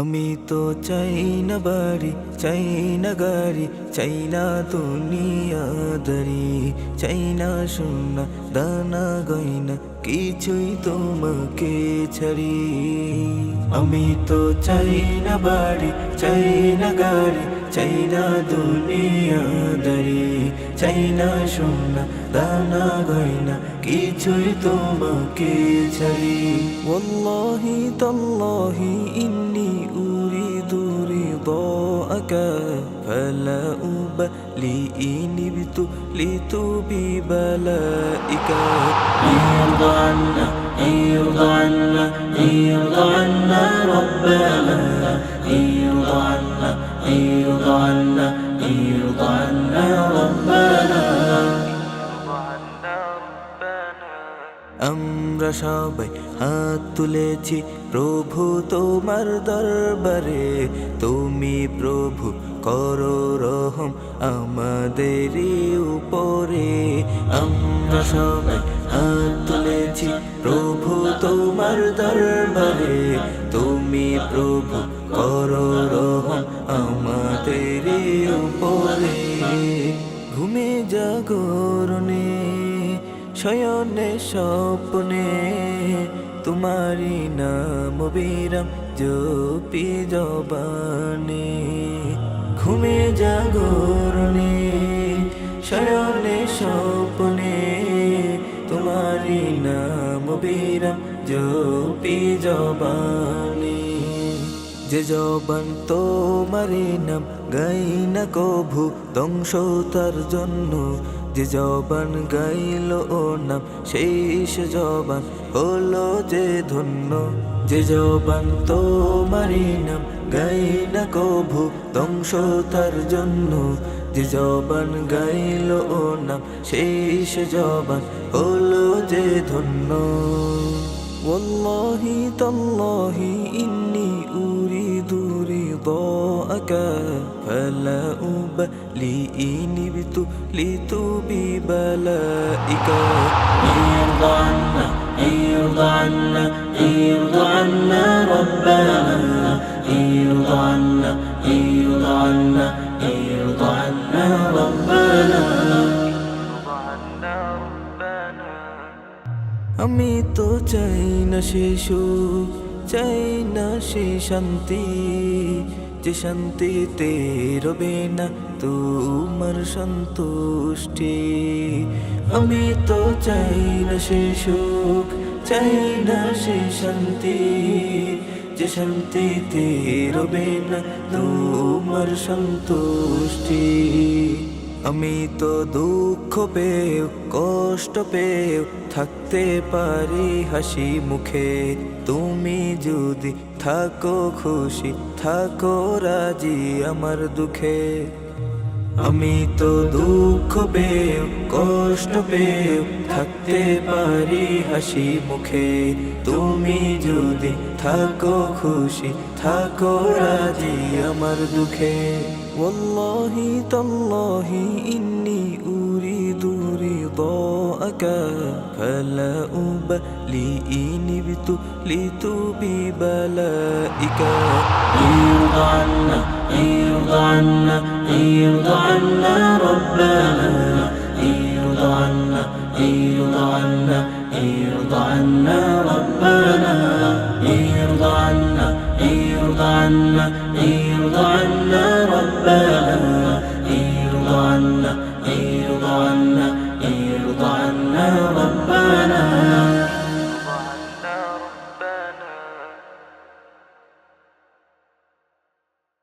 আমি তো চাই না বাড়ি, চাই না গাড়ি, চাই না দুনিয়াদারি চাই না সোনা, দানা, গয়না, কিছুই তোমাকে ছাড়ি। আমি তো চাই না বাড়ি, চাই না গাড়ি, চাই না দুনিয়াদারি চাই না সোনা দানা গয়না কিছুই তোমাকে ছাড়ি والله تالله إني أريد رضاك فلا أبالي إن ابتليت ببلائك ارضى عنا ارضى عنا ارضى عنا ربنا ارضى عنا ارضى عنا আমরা সবাই হাত তুলেছি, প্রভু তোমার দরবারে। তুমি প্রভু, করো রহম আমাদের উপরে। আমরা সবাই হাত তুলেছি, প্রভু তোমার দরবারে। তুমি প্রভু, করো রহম আমাদের উপরে। ঘুমে জাগরণে শয়নে স্বপ্নে তোমারি নাম বিরাম জপি জবানে। ঘুমে জাগরণে শয়নে স্বপ্নে তোমারি নাম বিরাম জপি জবানে। যে জবান তোমারি নাম, গাই না কভু, ধ্বংস তার জন্য যে জবান গাইল ও নাম শেষ জবান হলো যে ধন্য যে জবান তোমারি নাম গাই না কভু ধ্বংস তার জন্য যে জবান গাইল ও নাম শেষ জবান হলো যে ধন্য والله تالله إني أريد رضاك فلا أبالي إن ابتليت ببلائك ارضى عنا ارضى عنا ارضى عنا ربنا ارضى عنا ارضى عنا ارضى عنا ربنا আমি তো চাই না সে সুখ চাই না সে শান্তি, যে শান্তিতে রবে না তোমার সন্তুষ্টি। আমি তো চাই না সে সুখ, চাই না সে শান্তি, যে শান্তিতে রবে না তোমার সন্তুষ্টি। আমি তো দুঃখ পেয়েও, কষ্ট পেয়েও থাকতে পারি হাসি মুখে। তুমি যদি থাকো খুশি, থাকো রাজি আমার দুঃখে। আমি তো দুঃখ পেয়েও কষ্ট পেয়েও থাকতে পারি হাসি মুখে তুমি যদি থাকো খুশি থাকো রাজি আমার দুঃখে والله تالله إني أريد معك فلا أبالي إن ابتليت ببلائك. ارض عنا ارض عنا ارض عنا ربنا. ارض عنا ارض عنا ارض عنا ربنا. ارض عنا ارض عنا ارض عنا